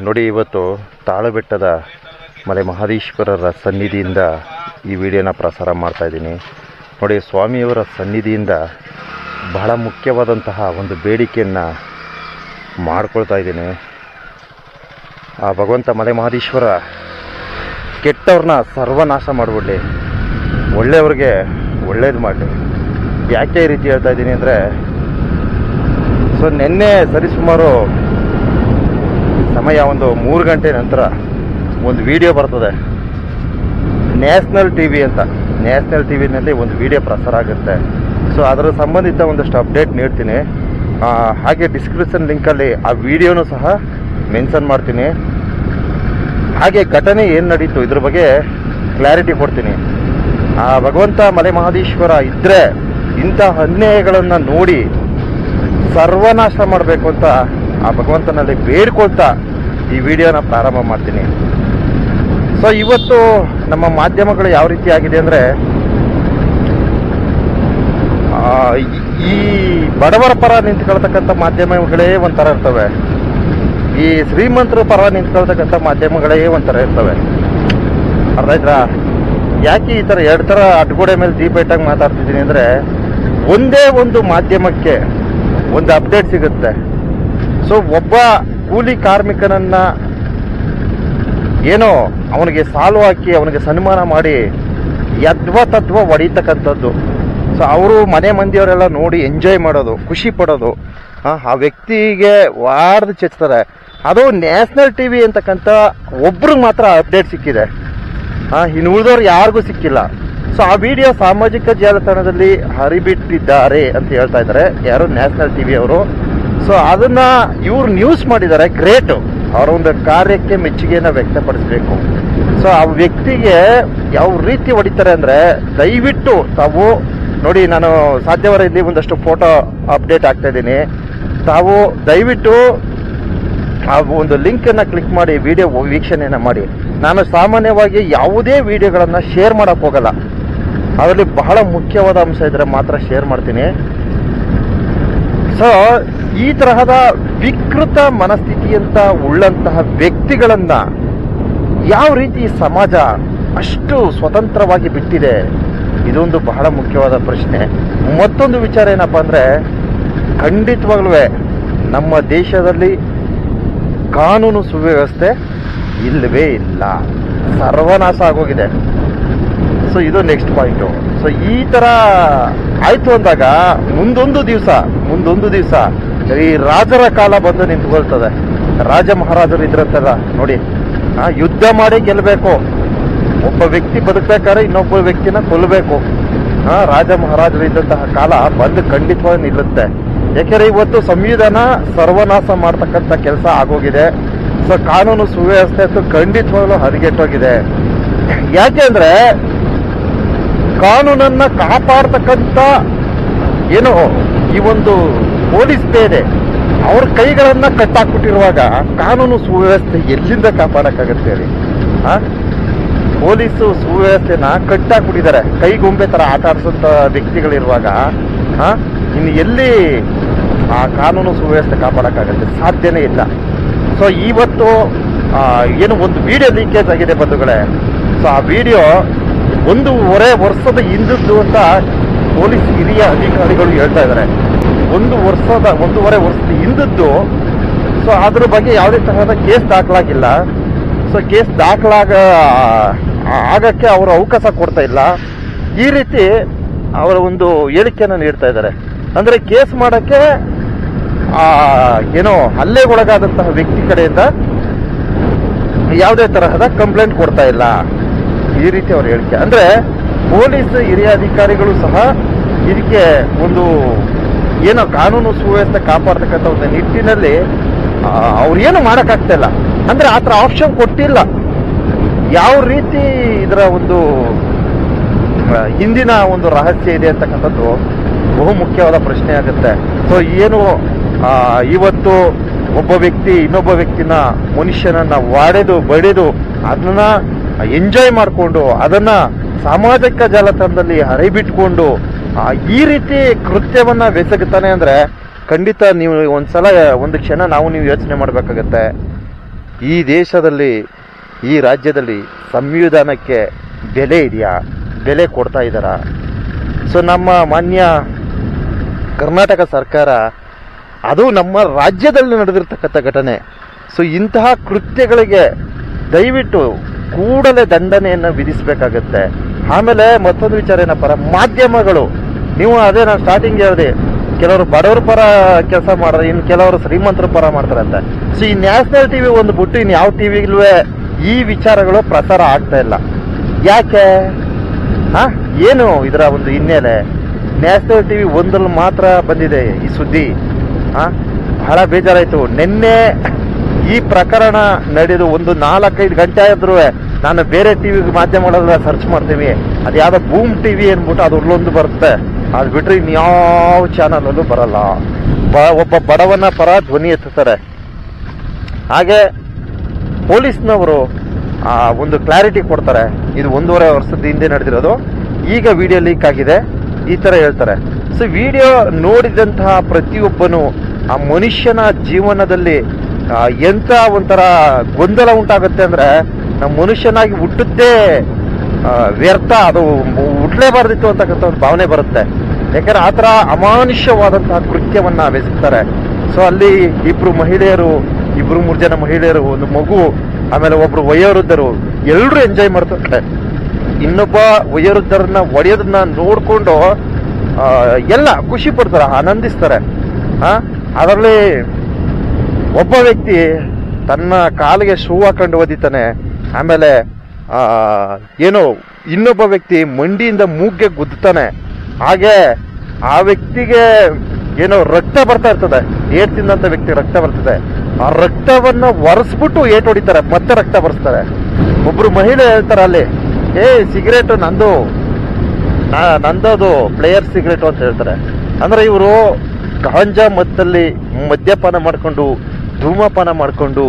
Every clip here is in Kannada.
ನೋಡಿ ಇವತ್ತು ತಾಳಬೆಟ್ಟದ ಮಲೆ ಮಹದೇಶ್ವರರ ಸನ್ನಿಧಿಯಿಂದ ಈ ವಿಡಿಯೋನ ಪ್ರಸಾರ ಮಾಡ್ತಾ ಇದ್ದೀನಿ. ನೋಡಿ, ಸ್ವಾಮಿಯವರ ಸನ್ನಿಧಿಯಿಂದ ಬಹಳ ಮುಖ್ಯವಾದಂತಹ ಒಂದು ಬೇಡಿಕೆಯನ್ನು ಮಾಡ್ಕೊಳ್ತಾ ಇದ್ದೀನಿ. ಆ ಭಗವಂತ ಮಲೆ ಮಹದೇಶ್ವರ ಕೆಟ್ಟವ್ರನ್ನ ಸರ್ವನಾಶ ಮಾಡಿಬಿಡಲಿ. ಒಳ್ಳೆಯವ್ರಿಗೆ ಒಳ್ಳೇದು ಮಾಡಲಿ. ಯಾಕೆ ರೀತಿ ಹೇಳ್ತಾ ಇದ್ದೀನಿ ಅಂದರೆ, ಸೊ, ನಿನ್ನೆ ಸರಿಸುಮಾರು ಸಮಯ ಒಂದು ಮೂರು ಗಂಟೆ ನಂತರ ಒಂದು ವಿಡಿಯೋ ಬರ್ತದೆ. ನ್ಯಾಷನಲ್ ಟಿ ವಿ ಅಂತ. ನ್ಯಾಷನಲ್ ಟಿ ವಿನಲ್ಲಿ ಒಂದು ವಿಡಿಯೋ ಪ್ರಸಾರ ಆಗುತ್ತೆ. ಸೊ ಅದರ ಸಂಬಂಧಿತ ಒಂದಷ್ಟು ಅಪ್ಡೇಟ್ ನೀಡ್ತೀನಿ. ಹಾಗೆ ಡಿಸ್ಕ್ರಿಪ್ಷನ್ ಲಿಂಕಲ್ಲಿ ಆ ವಿಡಿಯೋನು ಸಹ ಮೆನ್ಷನ್ ಮಾಡ್ತೀನಿ. ಹಾಗೆ ಘಟನೆ ಏನು ನಡೀತು ಇದ್ರ ಬಗ್ಗೆ ಕ್ಲಾರಿಟಿ ಕೊಡ್ತೀನಿ. ಆ, ಭಗವಂತ ಮಲೆ ಮಹಾದೇಶ್ವರ ಇದ್ದರೆ ಇಂಥ ಅನ್ಯಾಯಗಳನ್ನು ನೋಡಿ ಸರ್ವನಾಶ ಮಾಡಬೇಕು ಅಂತ ಆ ಭಗವಂತನಲ್ಲಿ ಬೇಡ್ಕೊಳ್ತಾ ಈ ವಿಡಿಯೋನ ಪ್ರಾರಂಭ ಮಾಡ್ತೀನಿ. ಸೊ ಇವತ್ತು ನಮ್ಮ ಮಾಧ್ಯಮಗಳು ಯಾವ ರೀತಿ ಆಗಿದೆ ಅಂದರೆ ಈ ಬಡವರ ಪರ ನಿಂತ್ಕೊಳ್ತಕ್ಕಂಥ ಮಾಧ್ಯಮಗಳೇ ಒಂಥರ ಇರ್ತವೆ. ಈ ಶ್ರೀಮಂತರ ಪರ ನಿಂತ್ಕೊಳ್ತಕ್ಕಂಥ ಮಾಧ್ಯಮಗಳೇ ಒಂಥರ ಇರ್ತವೆ. ಅರ್ಥ ಯಾಕೆ ಈ ಥರ ಎರಡು ಥರ ಅಡ್ಗೋಡೆ ಮೇಲೆ ದೀಪ ಇಟ್ಟಾಗ ಮಾತಾಡ್ತಿದ್ದೀನಿ ಅಂದರೆ, ಒಂದೇ ಒಂದು ಮಾಧ್ಯಮಕ್ಕೆ ಒಂದು ಅಪ್ಡೇಟ್ ಸಿಗುತ್ತೆ. ಸೊ ಒಬ್ಬ ಕೂಲಿ ಕಾರ್ಮಿಕನನ್ನ ಏನೋ ಅವನಿಗೆ ಸಾಲು ಹಾಕಿ ಅವನಿಗೆ ಸನ್ಮಾನ ಮಾಡಿ ಯದ್ವ ತತ್ವ ಹೊಡಿತಕ್ಕಂಥದ್ದು ಸೊ ಅವರು ಮನೆ ಮಂದಿಯವರೆಲ್ಲ ನೋಡಿ ಎಂಜಾಯ್ ಮಾಡೋದು ಖುಷಿ ಪಡೋದು. ಆ, ವ್ಯಕ್ತಿಗೆ ವಾರ್ದು ಚೆಚ್ತಾರೆ. ಅದು ನ್ಯಾಷನಲ್ ಟಿ ವಿ ಅಂತಕ್ಕಂಥ ಒಬ್ರಿಗೆ ಮಾತ್ರ ಅಪ್ಡೇಟ್ ಸಿಕ್ಕಿದೆ. ಇನ್ನು ಉಳಿದವ್ರು ಯಾರಿಗೂ ಸಿಕ್ಕಿಲ್ಲ. ಸೊ ಆ ವಿಡಿಯೋ ಸಾಮಾಜಿಕ ಜಾಲತಾಣದಲ್ಲಿ ಹರಿಬಿಟ್ಟಿದ್ದಾರೆ ಅಂತ ಹೇಳ್ತಾ ಇದ್ದಾರೆ. ಯಾರು? ನ್ಯಾಷನಲ್ ಟಿ ವಿ ಅವರು. ಸೊ ಅದನ್ನ ಇವ್ರು ನ್ಯೂಸ್ ಮಾಡಿದ್ದಾರೆ ಗ್ರೇಟ್ ಅವರ ಒಂದು ಕಾರ್ಯಕ್ಕೆ ಮೆಚ್ಚುಗೆಯನ್ನು ವ್ಯಕ್ತಪಡಿಸಬೇಕು. ಸೊ ಆ ವ್ಯಕ್ತಿಗೆ ಯಾವ ರೀತಿ ಹೊಡಿತಾರೆ ಅಂದ್ರೆ, ದಯವಿಟ್ಟು ತಾವು ನೋಡಿ, ನಾನು ಸಾಧ್ಯವರ ಇಲ್ಲಿ ಒಂದಷ್ಟು ಫೋಟೋ ಅಪ್ಡೇಟ್ ಆಗ್ತಾ ಇದ್ದೀನಿ. ತಾವು ದಯವಿಟ್ಟು ಆ ಒಂದು ಲಿಂಕನ್ನು ಕ್ಲಿಕ್ ಮಾಡಿ ವಿಡಿಯೋ ವೀಕ್ಷಣೆಯನ್ನು ಮಾಡಿ. ನಾನು ಸಾಮಾನ್ಯವಾಗಿ ಯಾವುದೇ ವಿಡಿಯೋಗಳನ್ನು ಶೇರ್ ಮಾಡಕ್ ಹೋಗಲ್ಲ. ಅದರಲ್ಲಿ ಬಹಳ ಮುಖ್ಯವಾದ ಅಂಶ ಇದ್ದರೆ ಮಾತ್ರ ಶೇರ್ ಮಾಡ್ತೀನಿ. ಸೊ ಈ ತರಹದ ವಿಕೃತ ಮನಸ್ಥಿತಿಯಂತ ಉಳ್ಳಂತಹ ವ್ಯಕ್ತಿಗಳನ್ನ ಯಾವ ರೀತಿ ಸಮಾಜ ಅಷ್ಟು ಸ್ವತಂತ್ರವಾಗಿ ಬಿಟ್ಟಿದೆ? ಇದೊಂದು ಬಹಳ ಮುಖ್ಯವಾದ ಪ್ರಶ್ನೆ. ಮತ್ತೊಂದು ವಿಚಾರ ಏನಪ್ಪ ಅಂದ್ರೆ ಖಂಡಿತವಾಗ್ಲೂ ನಮ್ಮ ದೇಶದಲ್ಲಿ ಕಾನೂನು ಸುವ್ಯವಸ್ಥೆ ಇಲ್ಲವೇ ಇಲ್ಲ. ಸರ್ವನಾಶ ಆಗೋಗಿದೆ. ಸೊ ಇದು ನೆಕ್ಸ್ಟ್ ಪಾಯಿಂಟು ಸೊ ಈ ತರ ಆಯ್ತು ಅಂದಾಗ ಮುಂದೊಂದು ದಿವಸ ಮುಂದೊಂದು ದಿವಸ ಈ ರಾಜರ ಕಾಲ ಬಂದು ನಿಂತ್ಕೊಳ್ತದೆ. ರಾಜ ಮಹಾರಾಜರು ಇದ್ರಂತಲ್ಲ, ನೋಡಿ. ಯುದ್ಧ ಮಾಡಿ ಗೆಲ್ಲಬೇಕು ಒಬ್ಬ ವ್ಯಕ್ತಿ ಬದುಕಬೇಕಾದ್ರೆ ಇನ್ನೊಬ್ಬ ವ್ಯಕ್ತಿನ ಕೊಲ್ಲಬೇಕು ರಾಜ ಮಹಾರಾಜರು ಇದ್ದಂತಹ ಕಾಲ ಬಂದು ಖಂಡಿತವಾಗಿ ನಿಲ್ಲುತ್ತೆ. ಯಾಕೆಂದ್ರೆ ಇವತ್ತು ಸಂವಿಧಾನ ಸರ್ವನಾಶ ಮಾಡ್ತಕ್ಕಂಥ ಕೆಲಸ ಆಗೋಗಿದೆ. ಸೊ ಕಾನೂನು ಸುವ್ಯವಸ್ಥೆ ಅಂತೂ ಖಂಡಿತವಾಗ್ಲೂ ಹದಗೆಟ್ಟೋಗಿದೆ. ಯಾಕೆಂದ್ರೆ ಕಾನೂನನ್ನ ಕಾಪಾಡ್ತಕ್ಕಂಥ ಏನು ಈ ಒಂದು ಪೊಲೀಸ್ ಬೇರೆ ಅವ್ರ ಕೈಗಳನ್ನ ಕಟ್ಟಾಕ್ಬಿಟ್ಟಿರುವಾಗ ಕಾನೂನು ಸುವ್ಯವಸ್ಥೆ ಎಲ್ಲಿಂದ ಕಾಪಾಡಕ್ಕಾಗತ್ತೆ ಹೇಳಿ? ಆ? ಪೊಲೀಸು ಸುವ್ಯವಸ್ಥೆನ ಕಟ್ಟಾಕ್ಬಿಟ್ಟಿದ್ದಾರೆ. ಕೈಗೊಂಬೆ ತರ ಆಟ ಆಡಿಸಂತ ವ್ಯಕ್ತಿಗಳಿರುವಾಗ ಹಾಂ ಇನ್ನು ಎಲ್ಲಿ ಆ ಕಾನೂನು ಸುವ್ಯವಸ್ಥೆ ಕಾಪಾಡಕ್ಕಾಗತ್ತೆ? ಸಾಧ್ಯನೇ ಇಲ್ಲ. ಸೊ ಇವತ್ತು ಏನು ಒಂದು ವಿಡಿಯೋ ಲೀಕೇಜ್ ಆಗಿದೆ ಬಂಧುಗಳೇ. ಸೊ ಆ ವಿಡಿಯೋ ಒಂದೂವರೆ ವರ್ಷದ ಹಿಂದದ್ದು ಅಂತ ಪೊಲೀಸ್ ಹಿರಿಯ ಅಧಿಕಾರಿಗಳು ಹೇಳ್ತಾ ಇದ್ದಾರೆ. ಒಂದು ವರ್ಷದ ಒಂದೂವರೆ ವರ್ಷದ ಹಿಂದದ್ದು, ಸೊ ಅದ್ರ ಬಗ್ಗೆ ಯಾವುದೇ ತರಹದ ಕೇಸ್ ದಾಖಲಾಗಿಲ್ಲ. ಸೊ ಕೇಸ್ ದಾಖಲಾಗ, ಆಗಕ್ಕೆ ಅವರು ಅವಕಾಶ ಕೊಡ್ತಾ ಇಲ್ಲ. ಈ ರೀತಿ ಅವರ ಒಂದು ಹೇಳಿಕೆಯನ್ನು ನೀಡ್ತಾ ಇದ್ದಾರೆ. ಅಂದರೆ ಕೇಸ್ ಮಾಡೋಕ್ಕೆ ಏನೋ ಹಲ್ಲೆಗೊಳಗಾದಂತಹ ವ್ಯಕ್ತಿ ಕಡೆಯಿಂದ ಯಾವುದೇ ತರಹದ ಕಂಪ್ಲೇಂಟ್ ಕೊಡ್ತಾ ಇಲ್ಲ. ಈ ರೀತಿ ಅವ್ರ ಹೇಳಿಕೆ. ಅಂದ್ರೆ ಪೊಲೀಸ್ ಹಿರಿಯ ಅಧಿಕಾರಿಗಳು ಸಹ ಇದಕ್ಕೆ ಒಂದು ಏನೋ ಕಾನೂನು ಸುವ್ಯವಸ್ಥೆ ಕಾಪಾಡ್ತಕ್ಕಂಥ ಒಂದು ನಿಟ್ಟಿನಲ್ಲಿ ಅವ್ರು ಏನು ಮಾಡೋಕ್ಕಾಗ್ತಾ ಇಲ್ಲ. ಅಂದ್ರೆ ಆ ಥರ ಆಪ್ಷನ್ ಕೊಟ್ಟಿಲ್ಲ. ಯಾವ ರೀತಿ ಇದರ ಒಂದು ಹಿಂದಿನ ಒಂದು ರಹಸ್ಯ ಇದೆ ಅಂತಕ್ಕಂಥದ್ದು ಬಹು ಮುಖ್ಯವಾದ ಪ್ರಶ್ನೆ ಆಗುತ್ತೆ. ಸೊ ಏನು ಇವತ್ತು ಒಬ್ಬ ವ್ಯಕ್ತಿ ಇನ್ನೊಬ್ಬ ವ್ಯಕ್ತಿನ ಮನುಷ್ಯನನ್ನ ವಾಡೆದು, ಬಡಿದು, ಅದನ್ನ ಎಂಜಾಯ್ ಮಾಡಿಕೊಂಡು ಅದನ್ನ ಸಾಮಾಜಿಕ ಜಾಲತಾಣದಲ್ಲಿ ಹರಿಬಿಟ್ಕೊಂಡು ಈ ರೀತಿ ಕೃತ್ಯವನ್ನ ಬೆಸಗುತ್ತಾನೆ ಅಂದ್ರೆ ಖಂಡಿತ ನೀವು ಒಂದ್ಸಲ, ಒಂದು ಕ್ಷಣ ನಾವು ನೀವು ಯೋಚನೆ ಮಾಡಬೇಕಾಗತ್ತೆ. ಈ ದೇಶದಲ್ಲಿ, ಈ ರಾಜ್ಯದಲ್ಲಿ ಸಂವಿಧಾನಕ್ಕೆ ಬೆಲೆ ಇದೆಯಾ? ಬೆಲೆ ಕೊಡ್ತಾ ಇದ್ದಾರಾ? ಸೊ ನಮ್ಮ ಮಾನ್ಯ ಕರ್ನಾಟಕ ಸರ್ಕಾರ, ಅದು ನಮ್ಮ ರಾಜ್ಯದಲ್ಲಿ ನಡೆದಿರ್ತಕ್ಕಂಥ ಘಟನೆ. ಸೊ ಇಂತಹ ಕೃತ್ಯಗಳಿಗೆ ದಯವಿಟ್ಟು ಕೂಡಲೇ ದಂಡನೆಯನ್ನು ವಿಧಿಸಬೇಕಾಗತ್ತೆ. ಆಮೇಲೆ ಮತ್ತೊಂದು ವಿಚಾರ ಏನಪ್ಪ ಮಾಧ್ಯಮಗಳು. ನೀವು ಅದೇ ನಾನು ಸ್ಟಾರ್ಟಿಂಗ್ ಹೇಳಿದೆ, ಕೆಲವರು ಬಡವರ ಪರ ಕೆಲಸ ಮಾಡ್ತಾರೆ, ಇನ್ನು ಕೆಲವರು ಶ್ರೀಮಂತರ ಪರ ಮಾಡ್ತಾರಂತೆ. ಸೊ ಈ ನ್ಯಾಷನಲ್ ಟಿವಿ ಒಂದು ಬಿಟ್ಟು ಇನ್ನು ಯಾವ ಟಿವಿಗಳೂ ಈ ವಿಚಾರಗಳು ಪ್ರಸಾರ ಆಗ್ತಾ ಇಲ್ಲ. ಯಾಕೆ? ಹಾ? ಏನು ಇದರ ಒಂದು ಹಿನ್ನೆಲೆ? ನ್ಯಾಷನಲ್ ಟಿವಿ ಒಂದ್ರಲ್ಲಿ ಮಾತ್ರ ಬಂದಿದೆ ಈ ಸುದ್ದಿ. ಹಾ? ಬಹಳ ಬೇಜಾರಾಯ್ತು. ನಿನ್ನೆ ಈ ಪ್ರಕರಣ ನಡೆದು ಒಂದು ನಾಲ್ಕೈದು ಗಂಟೆ ಆದ್ರೂ ನಾನು ಬೇರೆ ಟಿವಿ ಮಾಧ್ಯಮಗಳೆಲ್ಲ ಸರ್ಚ್ ಮಾಡ್ತೀವಿ ಅದು ಯಾವ್ದೋ ಬೂಮ್ ಟಿವಿ ಅನ್ಬಿಟ್ಟು ಅದು ಉಳ್ಳೊಂದು ಬರುತ್ತೆ. ಅದು ಬಿಟ್ರೆ ಇನ್ಯಾವ ಚಾನಲಲ್ಲೂ ಬರಲ್ಲ. ಒಬ್ಬ ಬಡವನ ಪರ ಧ್ವನಿ ಎತ್ತುತ್ತಾರೆ. ಹಾಗೆ ಪೊಲೀಸ್ನವರು ಆ, ಒಂದು ಕ್ಲಾರಿಟಿ ಕೊಡ್ತಾರೆ. ಇದು ಒಂದೂವರೆ ವರ್ಷದ ಹಿಂದೆ ನಡೆದಿರೋದು. ಈಗ ವಿಡಿಯೋ ಲೀಕ್ ಆಗಿದೆ. ಈ ತರ ಹೇಳ್ತಾರೆ. ಸೊ ವಿಡಿಯೋ ನೋಡಿದಂತಹ ಪ್ರತಿಯೊಬ್ಬನು ಆ ಮನುಷ್ಯನ ಜೀವನದಲ್ಲಿ ಎಂತ ಒಂಥರ ಗೊಂದಲ ಉಂಟಾಗುತ್ತೆ ಅಂದ್ರೆ ನಮ್ಮ ಮನುಷ್ಯನಾಗಿ ಹುಟ್ಟುತ್ತೇ ವ್ಯರ್ಥ, ಅದು ಹುಟ್ಲೇಬಾರ್ದಿತ್ತು ಅಂತಕ್ಕಂಥ ಒಂದು ಭಾವನೆ ಬರುತ್ತೆ. ಯಾಕಂದ್ರೆ ಆ ಥರ ಅಮಾನುಷ್ಯವಾದಂತಹ ಕೃತ್ಯವನ್ನು ಬೆಸಗ್ತಾರೆ ಸೊ ಅಲ್ಲಿ ಇಬ್ಬರು ಮಹಿಳೆಯರು ಇಬ್ಬರು ಮೂರು ಜನ ಮಹಿಳೆಯರು, ಒಂದು ಮಗು, ಆಮೇಲೆ ಒಬ್ರು ವಯೋವೃದ್ಧರು ಎಲ್ಲರೂ ಎಂಜಾಯ್ ಮಾಡ್ತಾರೆ. ಇನ್ನೊಬ್ಬ ವಯೋವೃದ್ಧರನ್ನ ಒಡೆಯೋದನ್ನ ನೋಡ್ಕೊಂಡು ಎಲ್ಲ ಖುಷಿ ಪಡ್ತಾರೆ, ಆನಂದಿಸ್ತಾರೆ. ಅದರಲ್ಲಿ ಒಬ್ಬ ವ್ಯಕ್ತಿ ತನ್ನ ಕಾಲಿಗೆ ಶೂ ಹಾಕೊಂಡು ಓದಿತಾನೆ. ಆಮೇಲೆ ಏನೋ ಇನ್ನೊಬ್ಬ ವ್ಯಕ್ತಿ ಮಂಡಿಯಿಂದ ಮೂಗ್ಗೆ ಗುದ್ದುತ್ತಾನೆ. ಹಾಗೆ ಆ ವ್ಯಕ್ತಿಗೆ ಏನೋ ರಕ್ತ ಬರ್ತಾ ಇರ್ತದೆ. ಏಟ್ ತಿಂದಂತ ವ್ಯಕ್ತಿ ರಕ್ತ ಬರ್ತದೆ. ಆ ರಕ್ತವನ್ನ ಒರೆಸ್ಬಿಟ್ಟು ಏಟ್ ಹೊಡಿತಾರೆ. ಮತ್ತೆ ರಕ್ತ ಬರ್ಸ್ತಾರೆ. ಒಬ್ರು ಮಹಿಳೆ ಹೇಳ್ತಾರೆ ಅಲ್ಲಿ, ಏ, ಸಿಗರೇಟ್ ನಂದು. ನಂದದು ಪ್ಲೇಯರ್ ಸಿಗರೇಟು ಅಂತ ಹೇಳ್ತಾರೆ. ಅಂದ್ರೆ ಇವರು ಗಾಂಜಾ ಮತ್ತಲ್ಲಿ ಮದ್ಯಪಾನ ಮಾಡ್ಕೊಂಡು ಧೂಮಪಾನ ಮಾಡಿಕೊಂಡು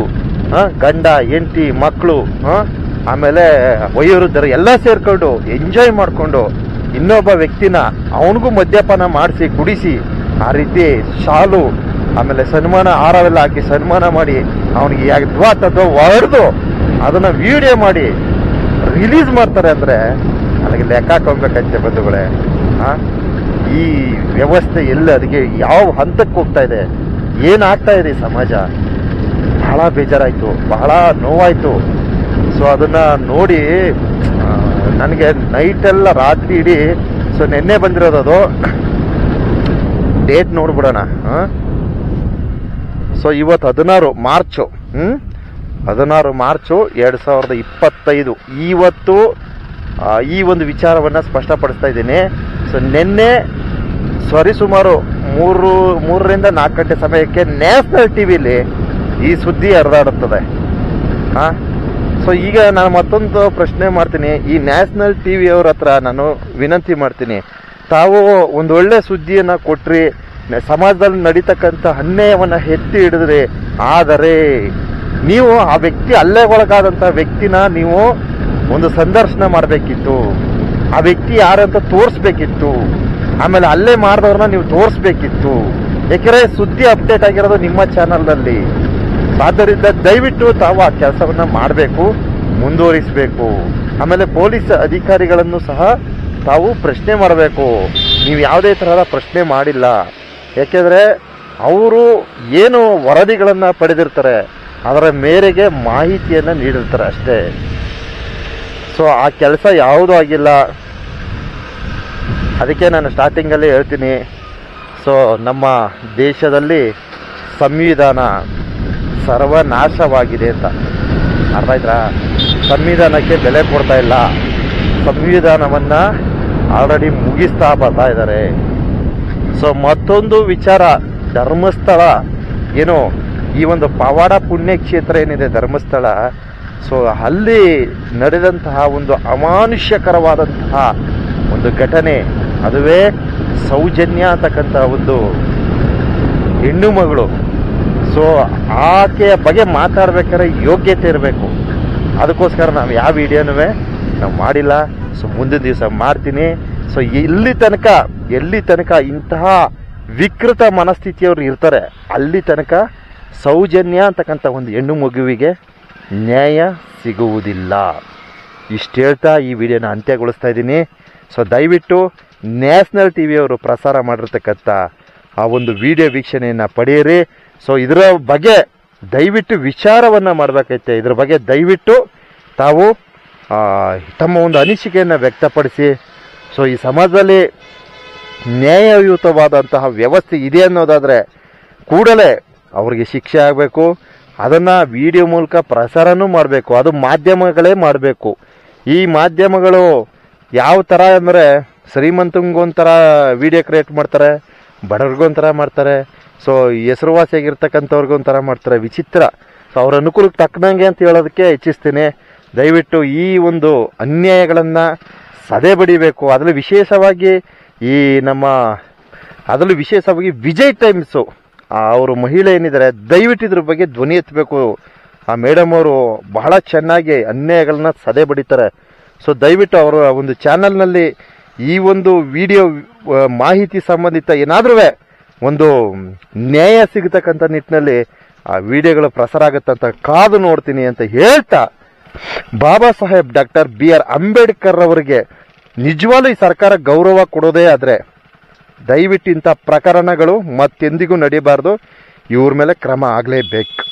ಗಂಡ, ಹೆಂಡತಿ ಮಕ್ಕಳು ಆಮೇಲೆ ವಯೋವೃದ್ಧರು ಎಲ್ಲ ಸೇರ್ಕೊಂಡು ಎಂಜಾಯ್ ಮಾಡಿಕೊಂಡು ಇನ್ನೊಬ್ಬ ವ್ಯಕ್ತಿನ ಅವನಿಗೂ ಮದ್ಯಪಾನ ಮಾಡಿಸಿ, ಕುಡಿಸಿ, ಆ ರೀತಿ ಶಾಲು, ಆಮೇಲೆ ಸನ್ಮಾನ, ಹಾರವೆಲ್ಲ ಹಾಕಿ ಸನ್ಮಾನ ಮಾಡಿ ಅವನಿಗೆ ಯದ್ವಾ ತದ್ವಾ ಹೊಡೆದು ಅದನ್ನು ವಿಡಿಯೋ ಮಾಡಿ ರಿಲೀಸ್ ಮಾಡ್ತಾರೆ ಅಂದರೆ ನನಗೆ ಲೆಕ್ಕ ಹಾಕೊಬೇಕಂತೆ ಬಂಧುಗಳೇ, ಹಾಂ? ಈ ವ್ಯವಸ್ಥೆ ಎಲ್ಲ ಅದಕ್ಕೆ ಯಾವ ಹಂತಕ್ಕೆ ಹೋಗ್ತಾ ಇದೆ? ಏನಾಗ್ತಾ ಇದೆ ಸಮಾಜ? ಬಹಳ ಬೇಜಾರಾಯಿತು, ಬಹಳ ನೋವಾಯಿತು. ಸೊ ಅದನ್ನು ನೋಡಿ ನನಗೆ ನೈಟೆಲ್ಲ ರಾತ್ರಿ ಇಡೀ ಸೊ ನಿನ್ನೆ ಬಂದಿರೋದು ಅದು. ಡೇಟ್ ನೋಡ್ಬಿಡೋಣ ಸೊ ಇವತ್ತು ಹದಿನಾರು ಮಾರ್ಚು ಹ್ಞೂ ಹದಿನಾರು ಮಾರ್ಚು ಎರಡು ಸಾವಿರದ ಇಪ್ಪತ್ತೈದು. ಇವತ್ತು ಈ ಒಂದು ವಿಚಾರವನ್ನು ಸ್ಪಷ್ಟಪಡಿಸ್ತಾ ಇದ್ದೀನಿ. ಸೊ ನಿನ್ನೆ ಸರಿಸುಮಾರು ಮೂರು, ಮೂರರಿಂದ ನಾಲ್ಕು ಗಂಟೆ ಸಮಯಕ್ಕೆ ನ್ಯಾಷನಲ್ ಟಿ ವಿಲಿ ಈ ಸುದ್ದಿ ಹರಿದಾಡುತ್ತದೆ. ಹಾ ಸೊ ಈಗ ನಾನು ಮತ್ತೊಂದು ಪ್ರಶ್ನೆ ಮಾಡ್ತೀನಿ. ಈ ನ್ಯಾಷನಲ್ ಟಿ ವಿಯವ್ರ ಹತ್ರ ನಾನು ವಿನಂತಿ ಮಾಡ್ತೀನಿ. ತಾವು ಒಂದು ಒಳ್ಳೆ ಸುದ್ದಿಯನ್ನ ಕೊಟ್ರಿ ಸಮಾಜದಲ್ಲಿ ನಡೀತಕ್ಕಂಥ ಅನ್ಯಾಯವನ್ನ ಎತ್ತಿ ಹಿಡಿದ್ರಿ. ಆದರೆ, ನೀವು ಆ ವ್ಯಕ್ತಿ ಒಳಗಾದಂಥ ವ್ಯಕ್ತಿನ ನೀವು ಒಂದು ಸಂದರ್ಶನ ಮಾಡಬೇಕಿತ್ತು. ಆ ವ್ಯಕ್ತಿ ಯಾರಂತ ತೋರಿಸ್ಬೇಕಿತ್ತು. ಆಮೇಲೆ ಅಲ್ಲೇ ಮಾಡಿದವ್ರನ್ನ ನೀವು ತೋರಿಸ್ಬೇಕಿತ್ತು. ಏಕೆಂದರೆ ಸುದ್ದಿ ಅಪ್ಡೇಟ್ ಆಗಿರೋದು ನಿಮ್ಮ ಚಾನಲ್ನಲ್ಲಿ ಆದ್ದರಿಂದ ದಯವಿಟ್ಟು ತಾವು ಆ ಕೆಲಸವನ್ನು ಮಾಡಬೇಕು, ಮುಂದುವರಿಸಬೇಕು. ಆಮೇಲೆ ಪೊಲೀಸ್ ಅಧಿಕಾರಿಗಳನ್ನು ಸಹ ತಾವು ಪ್ರಶ್ನೆ ಮಾಡಬೇಕು. ನೀವು ಯಾವುದೇ ಥರದ ಪ್ರಶ್ನೆ ಮಾಡಿಲ್ಲ. ಏಕೆಂದರೆ ಅವರು ಏನು ವರದಿಗಳನ್ನು ಪಡೆದಿರ್ತಾರೆ, ಅದರ ಮೇರೆಗೆ ಮಾಹಿತಿಯನ್ನು ನೀಡಿರ್ತಾರೆ ಅಷ್ಟೇ. ಸೊ ಆ ಕೆಲಸ ಯಾವುದೂ ಆಗಿಲ್ಲ. ಅದಕ್ಕೆ ನಾನು ಸ್ಟಾರ್ಟಿಂಗಲ್ಲಿ ಹೇಳ್ತೀನಿ. ಸೊ ನಮ್ಮ ದೇಶದಲ್ಲಿ ಸಂವಿಧಾನ ಸರ್ವನಾಶವಾಗಿದೆ ಅಂತ. ಅರ್ಥ ಆಯ್ತಾ? ಸಂವಿಧಾನಕ್ಕೆ ಬೆಲೆ ಕೊಡ್ತಾ ಇಲ್ಲ. ಸಂವಿಧಾನವನ್ನು ಆಲ್ರೆಡಿ ಮುಗಿಸ್ತಾ ಬರ್ತಾ ಇದ್ದಾರೆ. ಸೊ ಮತ್ತೊಂದು ವಿಚಾರ, ಧರ್ಮಸ್ಥಳ. ಏನು, ಈ ಒಂದು ಪವಾಡ ಪುಣ್ಯಕ್ಷೇತ್ರ ಏನಿದೆ, ಧರ್ಮಸ್ಥಳ? ಸೊ ಅಲ್ಲಿ ನಡೆದಂತಹ ಒಂದು ಅಮಾನುಷ್ಯಕರವಾದಂತಹ ಒಂದು ಘಟನೆ, ಅದುವೇ ಸೌಜನ್ಯ ಅಂತಕ್ಕಂಥ ಒಂದು ಹೆಣ್ಣು ಮಗಳು ಸೊ ಆಕೆಯ ಬಗ್ಗೆ ಮಾತಾಡ್ಬೇಕಾದ್ರೆ ಯೋಗ್ಯತೆ ಇರಬೇಕು. ಅದಕ್ಕೋಸ್ಕರ ನಾವು ಯಾವ ವಿಡಿಯೋನೂ ನಾವು ಮಾಡಿಲ್ಲ. ಸೊ ಮುಂದಿನ ದಿವಸ ಮಾಡ್ತೀನಿ. ಸೊ ಎಲ್ಲಿ ತನಕ ಎಲ್ಲಿ ತನಕ ಇಂತಹ ವಿಕೃತ ಮನಸ್ಥಿತಿಯವರು ಇರ್ತಾರೆ, ಅಲ್ಲಿ ತನಕ ಸೌಜನ್ಯ ಅಂತಕ್ಕಂಥ ಒಂದು ಹೆಣ್ಣು ಮಗುವಿಗೆ ನ್ಯಾಯ ಸಿಗುವುದಿಲ್ಲ. ಇಷ್ಟು ಹೇಳ್ತಾ ಈ ವಿಡಿಯೋನ ಅಂತ್ಯಗೊಳಿಸ್ತಾ ಇದ್ದೀನಿ. ಸೊ ದಯವಿಟ್ಟು ನ್ಯಾಷನಲ್ ಟಿ ವಿಯವರು ಪ್ರಸಾರ ಮಾಡಿರ್ತಕ್ಕಂಥ ಆ ಒಂದು ವಿಡಿಯೋ ವೀಕ್ಷಣೆಯನ್ನು ಪಡೆಯಿರಿ. ಸೊ ಇದರ ಬಗ್ಗೆ ದಯವಿಟ್ಟು ವಿಚಾರವನ್ನು ಮಾಡಬೇಕೈತೆ. ಇದರ ಬಗ್ಗೆ ದಯವಿಟ್ಟು ತಾವು ತಮ್ಮ ಒಂದು ಅನಿಸಿಕೆಯನ್ನು ವ್ಯಕ್ತಪಡಿಸಿ. ಸೊ ಈ ಸಮಾಜದಲ್ಲಿ ನ್ಯಾಯಯುತವಾದಂತಹ ವ್ಯವಸ್ಥೆ ಇದೆ ಅನ್ನೋದಾದರೆ ಕೂಡಲೇ ಅವರಿಗೆ ಶಿಕ್ಷೆ ಆಗಬೇಕು. ಅದನ್ನು ವಿಡಿಯೋ ಮೂಲಕ ಪ್ರಸಾರನೂ ಮಾಡಬೇಕು. ಅದು ಮಾಧ್ಯಮಗಳೇ ಮಾಡಬೇಕು. ಈ ಮಾಧ್ಯಮಗಳು ಯಾವ ಥರ ಅಂದರೆ ಶ್ರೀಮಂತಂಗೊಂಥರ ವಿಡಿಯೋ ಕ್ರಿಯೇಟ್ ಮಾಡ್ತಾರೆ, ಬಡವ್ರಿಗೊಂಥರ ಮಾಡ್ತಾರೆ. ಸೊ ಹೆಸರುವಾಸಿಯಾಗಿರ್ತಕ್ಕಂಥವ್ರಿಗೊಂಥರ ಮಾಡ್ತಾರೆ, ವಿಚಿತ್ರ. ಸೊ ಅವ್ರ ಅನುಕೂಲಕ್ಕೆ ತಕ್ಕನಂಗೆ ಅಂತ ಹೇಳೋದಕ್ಕೆ ಇಚ್ಛಿಸ್ತೀನಿ. ದಯವಿಟ್ಟು ಈ ಒಂದು ಅನ್ಯಾಯಗಳನ್ನು ಸದೆ ಬಡಿಬೇಕು. ಅದರಲ್ಲಿ ವಿಶೇಷವಾಗಿ ಈ ನಮ್ಮ, ಅದರಲ್ಲೂ ವಿಶೇಷವಾಗಿ ವಿಜಯ್ ಟೈಮ್ಸು. ಅವರು ಮಹಿಳೆ ಏನಿದ್ದಾರೆ, ದಯವಿಟ್ಟು ಇದ್ರ ಬಗ್ಗೆ ಧ್ವನಿ ಎತ್ತಬೇಕು. ಆ ಮೇಡಮ್ ಅವರು ಬಹಳ ಚೆನ್ನಾಗಿ ಅನ್ಯಾಯಗಳನ್ನ ಸದೆ ಬಡಿತಾರೆ. ಸೊ ದಯವಿಟ್ಟು ಅವರ ಒಂದು ಚಾನಲ್ನಲ್ಲಿ ಈ ಒಂದು ವಿಡಿಯೋ ಮಾಹಿತಿ ಸಂಬಂಧಿತ ಏನಾದ್ರೂ ಒಂದು ನ್ಯಾಯ ಸಿಗತಕ್ಕಂಥ ನಿಟ್ಟಿನಲ್ಲಿ ಆ ವಿಡಿಯೋಗಳು ಪ್ರಸಾರ ಆಗುತ್ತಂತ ಕಾದು ನೋಡ್ತೀನಿ ಅಂತ ಹೇಳ್ತಾ Baba Saheb doctor B R Ambedkar ಅವರಿಗೆ ನಿಜವಾಗ್ಲೂ ಈ ಸರ್ಕಾರ ಗೌರವ ಕೊಡೋದೇ ಆದರೆ ದಯವಿಟ್ಟು ಇಂಥ ಪ್ರಕರಣಗಳು ಮತ್ತೆಂದಿಗೂ ನಡೀಬಾರ್ದು. ಇವ್ರ ಮೇಲೆ ಕ್ರಮ ಆಗಲೇಬೇಕು.